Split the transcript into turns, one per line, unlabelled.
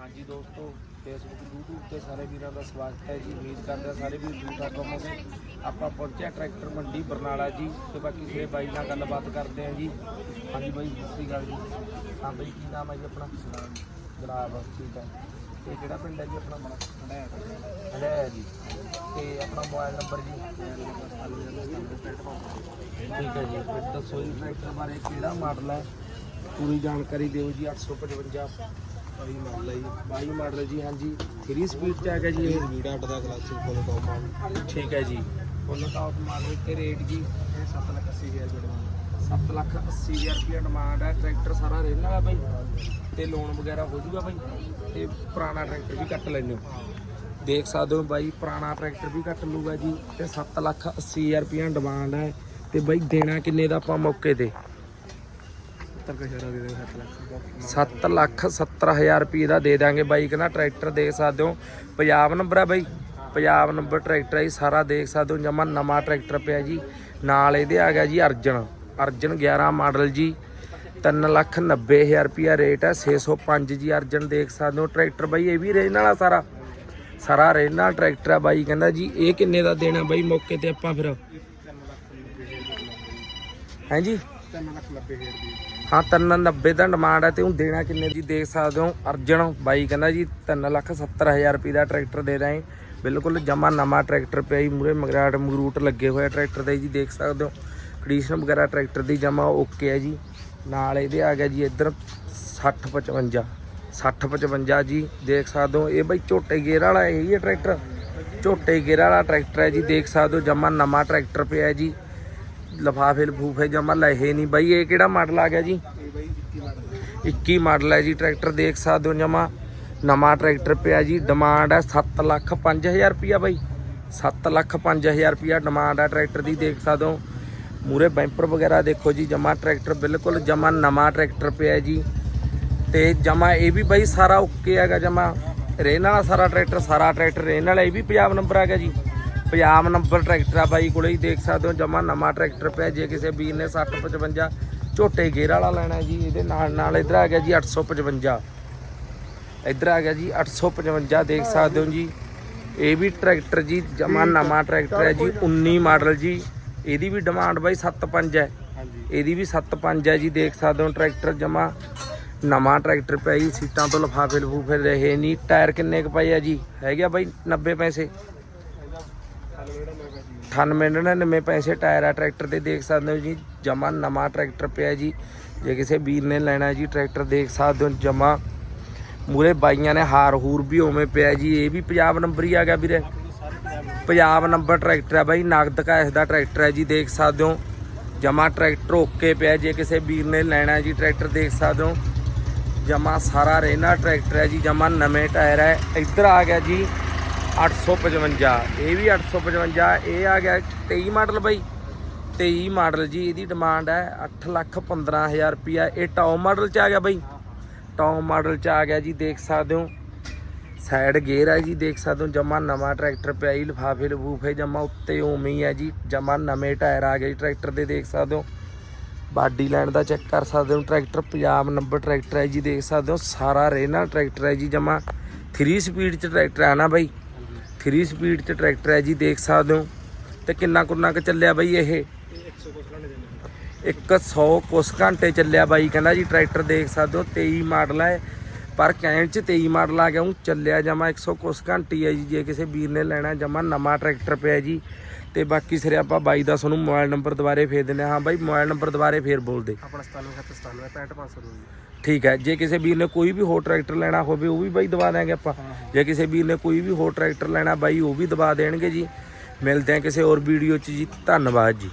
ਹਾਂਜੀ ਦੋਸਤੋ Facebook YouTube ਤੇ ਸਾਰੇ ਵੀਰਾਂ ਦਾ ਸਵਾਗਤ ਹੈ ਜੀ। ਉਮੀਦ ਕਰਦੇ ਸਾਰੇ ਵੀਰ ਠੀਕ ਠਾਕ ਹੋਵੋਗੇ ਆਪਾਂ ਪਹੁੰਚਿਆ ਟਰੈਕਟਰ ਮੰਡੀ ਬਰਨਾਲਾ ਜੀ ਤੇ ਬਾਕੀ ਸਾਰੇ ਬਾਈ ਨਾਲ ਗੱਲਬਾਤ ਕਰਦੇ ਹਾਂ ਜੀ। ਹਾਂਜੀ ਬਾਈ ਸਤਿ ਸ਼੍ਰੀ ਅਕਾਲ ਜੀ। ਹਾਂ ਬਾਈ ਕੀ ਨਾਮ ਹੈ ਜੀ ਆਪਣਾ? ਗੁਲਾਬ। ਠੀਕ ਹੈ। ਤੇ ਕਿਹੜਾ ਪਿੰਡ ਹੈ ਜੀ ਆਪਣਾ? ਹੜਿਆ ਜੀ। ਤੇ ਆਪਣਾ ਮੋਬਾਈਲ ਨੰਬਰ ਜੀ? ਠੀਕ ਹੈ ਜੀ। ਫਿਰ ਦੱਸੋ ਜੀ ਟਰੈਕਟਰ ਬਾਰੇ ਕਿਹੜਾ ਮਾਡਲ ਹੈ? ਪੂਰੀ ਜਾਣਕਾਰੀ ਦਿਓ ਜੀ 855 ਬਾਈ ਮਾਡਲ ਹੈ ਜੀ। ਬਾਈ ਮਾਡਲ ਜੀ ਹਾਂਜੀ। 3 ਸਪੀਡ ਚ ਹੈਗਾ ਜੀ ਇਹ।
ਵੀੜਾ ਅੱਡ ਦਾ ਕਲਚ ਫੁੱਲ ਕੰਪਾਊਂਡ
ਠੀਕ ਹੈ ਜੀ। ਫੁੱਲ ਟਾਪ ਮਾਡਲ ਤੇ ਰੇਟ ਜੀ
7 ਲੱਖ 80 ਹਜ਼ਾਰ ਰੁਪਏ ਦਾ
7 ਲੱਖ 80 ਹਜ਼ਾਰ ਰੁਪਏ ਡਿਮਾਂਡ ਹੈ। ਟਰੈਕਟਰ ਸਾਰਾ ਰਹਿਣ ਵਾਲਾ ਬਾਈ। ਤੇ ਲੋਨ ਵਗੈਰਾ ਹੋ ਜੂਗਾ ਬਾਈ। ਤੇ ਪੁਰਾਣਾ ਟਰੈਕਟਰ ਵੀ ਕੱਟ ਲੈਣੇ ਦੇਖ ਸਕਦੇ ਹੋ ਬਾਈ ਪੁਰਾਣਾ ਟਰੈਕਟਰ ਵੀ ਕੱਟ ਲੂਗਾ ਜੀ। ਤੇ 7 ਲੱਖ 80 ਹਜ਼ਾਰ ਰੁਪਏ ਡਿਮਾਂਡ ਹੈ। ਤੇ ਬਾਈ ਦੇਣਾ ਕਿੰਨੇ ਦਾ ਆਪਾਂ ਮੌਕੇ ਤੇ?
70 ਹਜ਼ਾਰ ਦੇ ਦੇ 7 ਲੱਖ
7 ਲੱਖ 70 ਹਜ਼ਾਰ ਰੁਪਏ ਦਾ ਦੇ ਦਾਂਗੇ ਬਾਈ, ਕਹਿੰਦਾ ਟਰੈਕਟਰ ਦੇਖ ਸਕਦੇ ਹੋ। ਪੰਜਾਬ ਨੰਬਰ ਹੈ ਬਾਈ। ਪੰਜਾਬ ਨੰਬਰ ਟਰੈਕਟਰ ਹੈ ਜੀ, ਸਾਰਾ ਦੇਖ ਸਕਦੇ ਹੋ, ਜਮਾ ਨਵਾਂ ਟਰੈਕਟਰ ਪਿਆ ਜੀ। ਨਾਲ ਇਹਦੇ ਆ ਗਿਆ ਜੀ ਅਰਜਨ। ਅਰਜਨ 11 ਮਾਡਲ ਜੀ। 3 ਲੱਖ 90 ਹਜ਼ਾਰ ਰੁਪਿਆ ਰੇਟ ਹੈ 605 ਜੀ ਅਰਜਨ ਦੇਖ ਸਕਦੇ ਹੋ। ਟਰੈਕਟਰ ਬਾਈ, ਇਹ ਵੀ ਰੇਨ ਵਾਲਾ ਸਾਰਾ। ਸਾਰਾ ਰੇਨ ਵਾਲਾ ਟਰੈਕਟਰ ਹੈ ਬਾਈ, ਕਹਿੰਦਾ ਜੀ, ਇਹ ਕਿੰਨੇ ਦਾ ਦੇਣਾ ਬਾਈ? ਮੌਕੇ ਤੇ ਆਪਾਂ ਫਿਰ। ਹਾਂਜੀ
3 ਲੱਖ 90 ਹਜ਼ਾਰ ਦੀ
ਹਾਂ 390 ਦਾ ਡਿਮਾਂਡ ਹੈ ਤੇ ਉਹ ਦੇਣਾ ਕਿੰਨੇ ਜੀ ਦੇਖ ਸਕਦੇ ਹੋ? ਅਰਜਨ ਬਾਈ ਕਹਿੰਦਾ ਜੀ 3 ਲੱਖ 70 ਹਜ਼ਾਰ ਰੁਪਏ ਦਾ ਟਰੈਕਟਰ ਦੇ ਰਹੇ। ਬਿਲਕੁਲ ਜਮਾ ਨਵਾਂ ਟਰੈਕਟਰ ਪਿਆ ਜੀ ਮੂਰੇ ਮਗਰਾਟ ਮਗਰੂਟ ਲੱਗੇ ਹੋਏ ਆ ਟਰੈਕਟਰ ਦੇ ਜੀ, ਦੇਖ ਸਕਦੇ ਹੋ। ਕੰਡੀਸ਼ਨ ਵਗੈਰਾ ਟਰੈਕਟਰ ਦੀ ਜਮਾ ਓਕੇ ਹੈ ਜੀ। ਨਾਲ ਇਹਦੇ ਆ ਗਿਆ ਜੀ ਇੱਧਰ 60 55 60 55 ਜੀ, ਦੇਖ ਸਕਦੇ ਹੋ। ਇਹ ਬਾਈ ਝੋਟੇ ਗੇਅਰ ਵਾਲਾ ਇਹ ਹੀ ਹੈ ਟਰੈਕਟਰ? ਝੋਟੇ ਗੇਅਰ ਵਾਲਾ ਟਰੈਕਟਰ ਹੈ ਜੀ, ਦੇਖ ਸਕਦੇ ਹੋ। ਜਮਾ ਨਵਾਂ ਟਰੈਕਟਰ ਪਿਆ ਜੀ। ਲਫਾਫੇ ਲਫੂਫੇ ਜਮਾ ਲਹੇ ਨਹੀਂ ਬਾਈ, ਇਹ ਕਿਹੜਾ ਮਾਡਲ ਆ ਗਿਆ ਜੀ?
ਇਹ ਬਾਈ 21 ਲੱਖ
21 ਮਾਡਲ ਹੈ ਜੀ ਟਰੈਕਟਰ ਦੇਖ ਸਕਦੇ ਹੋ ਜਮਾ। ਨਵਾਂ ਟਰੈਕਟਰ ਪਿਆ ਜੀ ਡਿਮਾਂਡ ਹੈ 7 ਲੱਖ 5000 ਰੁਪਿਆ ਬਾਈ। 7 ਲੱਖ 5000 ਰੁਪਿਆ ਡਿਮਾਂਡ ਹੈ ਟਰੈਕਟਰ ਦੀ, ਦੇਖ ਸਕਦੇ ਹੋ। ਮੂਰੇ ਬੈਂਪਰ ਵਗੈਰਾ ਦੇਖੋ ਜੀ, ਜਮਾ ਟਰੈਕਟਰ ਬਿਲਕੁਲ ਜਮਾ ਨਵਾਂ ਟਰੈਕਟਰ ਪਿਆ ਜੀ। ਤੇ ਜਮਾ ਇਹ ਵੀ ਬਾਈ ਸਾਰਾ ਓਕੇ ਹੈਗਾ ਜਮਾ। ਰੇਨ ਵਾਲਾ ਸਾਰਾ ਟਰੈਕਟਰ ਸਾਰਾ ਟਰੈਕਟਰ ਰੇਨ ਵਾਲਾ, ਇਹ ਵੀ ਪੰਜਾਬ ਨੰਬਰ ਹੈਗਾ ਜੀ। ਪੰਜਾਬ ਨੰਬਰ ਟਰੈਕਟਰ ਆ ਬਾਈ ਕੋਲੇ ਹੀ ਦੇਖ ਸਕਦੇ ਹੋ ਜਮਾ ਨਵਾਂ ਟਰੈਕਟਰ ਪਿਆ ਜੇ ਕਿਸੇ ਵੀਰ ਨੇ 60 55 ਝੋਟੇ ਗੇਅਰ ਵਾਲਾ ਲੈਣਾ ਜੀ ਇਹਦੇ ਨਾਲ ਨਾਲ ਇਧਰ ਆ ਗਿਆ ਜੀ 855 ਇਧਰ ਆ ਗਿਆ ਜੀ 855 ਦੇਖ ਸਕਦੇ ਹੋ ਜੀ। ਇਹ ਵੀ ਟਰੈਕਟਰ ਜੀ ਜਮਾ ਨਵਾਂ ਟਰੈਕਟਰ ਹੈ ਜੀ 19 ਮਾਡਲ ਜੀ। ਇਹਦੀ ਵੀ ਡਿਮਾਂਡ ਬਾਈ 75 ਹੈ। ਇਹਦੀ ਵੀ 75 ਹੈ ਜੀ ਦੇਖ ਸਕਦੇ ਹੋ ਟਰੈਕਟਰ ਜਮਾ ਨਵਾਂ ਟਰੈਕਟਰ ਪਿਆ ਜੀ ਸੀਟਾਂ ਤੋਂ ਲਫਾਫੇ ਲਫੂਫੇ ਰਹੇ ਨਹੀਂ। ਟਾਇਰ ਕਿੰਨੇ ਕੁ ਪਏ ਆ ਜੀ? ਹੈਗੇ ਬਾਈ 90 ਪੈਸੇ। 9899 ਪੈਸੇ ਟਾਇਰ ਆ, ਟਰੈਕਟਰ ਤੇ ਦੇਖ ਸਕਦੇ ਹੋ ਜੀ ਜਮਾ ਨਵਾਂ ਟਰੈਕਟਰ ਪਿਆ ਜੀ। ਜੇ ਕਿਸੇ ਵੀਰ ਨੇ ਲੈਣਾ ਜੀ, ਟਰੈਕਟਰ ਦੇਖ ਸਕਦੇ ਹੋ ਜਮਾ ਮੂਰੇ ਬਾਈਆਂ ਨੇ ਹਾਰ ਹੂਰ ਵੀ ਓਵੇਂ ਪਿਆ ਜੀ, ਇਹ ਵੀ ਪੰਜਾਬ ਨੰਬਰ ਹੀ ਆ ਗਿਆ ਵੀਰੇ। ਪੰਜਾਬ ਨੰਬਰ ਟਰੈਕਟਰ ਹੈ ਬਾਈ, ਨਗਦ ਕਾ ਇਸ ਦਾ ਟਰੈਕਟਰ ਹੈ ਜੀ, ਦੇਖ ਸਕਦੇ ਹੋ। ਜਮਾ ਟਰੈਕਟਰ ਓਕੇ ਪਿਆ, ਜੇ ਕਿਸੇ ਵੀਰ ਨੇ ਲੈਣਾ ਜੀ, ਟਰੈਕਟਰ ਦੇਖ ਸਕਦੇ ਹੋ। ਜਮਾ ਸਾਰਾ ਰੇਨਾ ਟਰੈਕਟਰ ਹੈ ਜੀ ਜਮਾ ਨਵੇਂ ਟਾਇਰ ਹੈ ਇੱਧਰ ਆ ਗਿਆ ਜੀ। 855 ਇਹ ਵੀ 855 ਇਹ ਆ ਗਿਆ 23 ਮਾਡਲ ਬਾਈ। 23 ਮਾਡਲ ਜੀ, ਇਹਦੀ ਡਿਮਾਂਡ ਹੈ 8 ਲੱਖ 15000 ਰੁਪਿਆ ਇਹ ਟੌਪ ਮਾਡਲ ਚ ਆ ਗਿਆ ਬਾਈ। ਟੌਪ ਮਾਡਲ ਚ ਆ ਗਿਆ ਜੀ, ਦੇਖ ਸਕਦੇ ਹੋ। ਸਾਈਡ ਗੇਅਰ ਹੈ ਜੀ, ਦੇਖ ਸਕਦੇ ਹੋ, ਜਮਾ ਨਵਾਂ ਟਰੈਕਟਰ ਪਿਆ ਜੀ, ਲਿਫਾਫੇ ਲਫੂਫੇ ਜਮਾ ਉੱਤੇ ਉਵੇਂ ਹੀ ਹੈ ਜੀ, ਜਮਾ ਨਵੇਂ ਟਾਇਰ ਆ ਗਏ ਜੀ ਟਰੈਕਟਰ ਦੇ, ਦੇਖ ਸਕਦੇ ਹੋ। ਬਾਡੀ ਲਾਈਨ ਦਾ ਚੈੱਕ ਕਰ ਸਕਦੇ ਹੋ ਟਰੈਕਟਰ ਪੰਜਾਬ ਨੰਬਰ ਟਰੈਕਟਰ ਹੈ ਜੀ, ਦੇਖ ਸਕਦੇ ਹੋ। ਸਾਰਾ ਰੇਨਾ ਟਰੈਕਟਰ ਹੈ ਜੀ, ਜਮਾ 3 ਸਪੀਡ ਚ ਟਰੈਕਟਰ ਹੈ ਨਾ ਬਾਈ। 3 ਸਪੀਡ ਚ ਟਰੈਕਟਰ ਹੈ ਜੀ ਦੇਖ ਸਕਦੇ ਹੋ। ਤੇ ਕਿੰਨਾ ਕੁੰਨਾ ਕੁ ਚੱਲਿਆ ਬਾਈ ਇਹ?
ਇਹ 100 ਕੁਛ ਲਾਣੇ ਦੇਣੇ
100 ਕੁਸ ਘੰਟੇ ਚੱਲਿਆ ਬਾਈ ਕਹਿੰਦਾ ਜੀ ਟਰੈਕਟਰ ਦੇਖ ਸਕਦੇ ਹੋ 23 ਮਾਡਲ ਹੈ। ਪਰ ਕਹਿਣ ਚ 23 ਮਾਡਲ ਆ ਗਿਆ ਉਹ ਚੱਲਿਆ ਜਮਾ 100 ਕੁਸ ਘੰਟੀ ਹੈ ਜੀ ਜੇ ਕਿਸੇ ਵੀਰ ਨੇ ਲੈਣਾ ਜਮਾ ਨਵਾਂ ਟਰੈਕਟਰ ਪਿਆ ਜੀ। ਤੇ ਬਾਕੀ ਸਿਰੇ ਆਪਾਂ ਬਾਈ ਦਾ ਤੁਹਾਨੂੰ ਮੋਬਾਈਲ ਨੰਬਰ ਦੁਬਾਰੇ ਫੇਰ ਦਿੰਦੇ ਹਾਂ। ਬਾਈ ਮੋਬਾਈਲ ਨੰਬਰ ਦੁਬਾਰੇ ਫੇਰ ਬੋਲ ਦੇ
ਆਪਣਾ 97 97 65 500 ਜੀ।
ਠੀਕ ਹੈ ਜੇ ਕਿਸੇ ਵੀਰ ਨੇ ਕੋਈ ਵੀ ਹੋਰ ਟਰੈਕਟਰ ਲੈਣਾ ਹੋਵੇ ਉਹ ਵੀ ਬਾਈ ਦਵਾ ਦਿਆਂਗੇ ਆਪਾਂ। ਜੇ ਕਿਸੇ ਵੀਰ ਨੇ ਕੋਈ ਵੀ ਹੋਰ ਟਰੈਕਟਰ ਲੈਣਾ ਬਾਈ, ਉਹ ਵੀ ਦਬਾ ਦੇਣਗੇ ਜੀ। ਮਿਲਦੇ ਹਾਂ ਕਿਸੇ ਹੋਰ ਵੀਡੀਓ 'ਚ ਜੀ। ਧੰਨਵਾਦ ਜੀ।